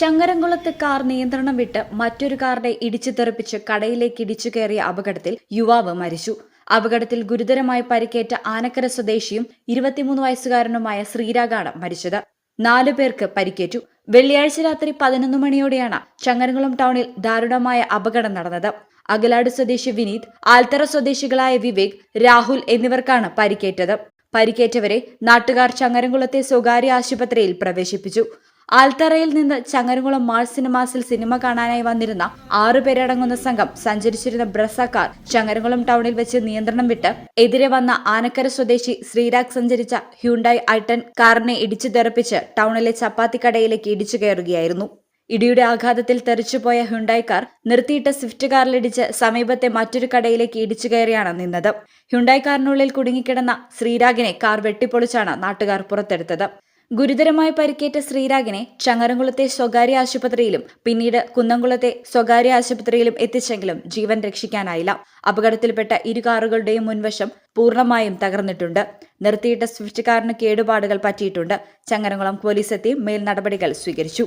ചങ്ങരംകുളത്ത് car നിയന്ത്രണം വിട്ട് മറ്റൊരു കാറിനെ ഇടിച്ചു തെറിപ്പിച്ച് കടയിലേക്ക് ഇടിച്ചു കയറിയ അപകടത്തിൽ യുവാവ് മരിച്ചു. അപകടത്തിൽ ഗുരുതരമായി പരിക്കേറ്റ ആനക്കര സ്വദേശിയും ഇരുപത്തിമൂന്ന് വയസ്സുകാരനുമായ ശ്രീരാഗാണ് മരിച്ചത്. നാലു പേർക്ക് പരിക്കേറ്റു. വെള്ളിയാഴ്ച രാത്രി പതിനൊന്ന് മണിയോടെയാണ് ചങ്ങരംകുളം ടൗണിൽ ദാരുണമായ അപകടം നടന്നത്. അകലാട് സ്വദേശി വിനീത് ആൽത്തറ സ്വദേശികളായ വിവേക് രാഹുൽ എന്നിവർക്കാണ് പരിക്കേറ്റത്. പരിക്കേറ്റവരെ നാട്ടുകാർ ചങ്ങരംകുളത്തെ സ്വകാര്യ ആശുപത്രിയിൽ പ്രവേശിപ്പിച്ചു. ആൽത്തറയിൽ നിന്ന് ചങ്ങരംകുളം മാൾ സിനിമാസിൽ സിനിമ കാണാനായി വന്നിരുന്ന ആറുപേരടങ്ങുന്ന സംഘം സഞ്ചരിച്ചിരുന്ന ബ്രസ കാർ ചങ്ങരംകുളം ടൗണിൽ വെച്ച് നിയന്ത്രണം വിട്ട് എതിരെ വന്ന ആനക്കര സ്വദേശി ശ്രീരാഗ് സഞ്ചരിച്ച ഹ്യുണ്ടായി ഐട്ടൺ കാറിനെ ഇടിച്ചു തെറപ്പിച്ച് ടൗണിലെ ചപ്പാത്തി കടയിലേക്ക് ഇടിച്ചു കയറുകയായിരുന്നു. ഇടിയുടെ ആഘാതത്തിൽ തെറിച്ചുപോയ ഹ്യുണ്ടായി കാർ നിർത്തിയിട്ട സ്വിഫ്റ്റ് കാറിലിടിച്ച് സമീപത്തെ മറ്റൊരു കടയിലേക്ക് ഇടിച്ചു കയറിയാണ് നിന്നത്. ഹ്യുണ്ടായി കാറിനുള്ളിൽ കുടുങ്ങിക്കിടന്ന ശ്രീരാഗിനെ കാർ വെട്ടിപ്പൊളിച്ചാണ് നാട്ടുകാർ പുറത്തെടുത്തത്. ഗുരുതരമായി പരിക്കേറ്റ ശ്രീരാഗിനെ ചങ്ങരംകുളത്തെ സ്വകാര്യ ആശുപത്രിയിലും പിന്നീട് കുന്നംകുളത്തെ സ്വകാര്യ ആശുപത്രിയിലും എത്തിച്ചെങ്കിലും ജീവൻ രക്ഷിക്കാനായില്ല. അപകടത്തിൽപ്പെട്ട ഇരു കാറുകളുടെയും മുൻവശം പൂർണമായും തകർന്നിട്ടുണ്ട്. നിർത്തിയിട്ട സ്വിഫ്റ്റ് കാറിന് കേടുപാടുകൾ പറ്റിയിട്ടുണ്ട്. ചങ്ങരംകുളം പോലീസ് എത്തി മേൽ നടപടികൾ സ്വീകരിച്ചു.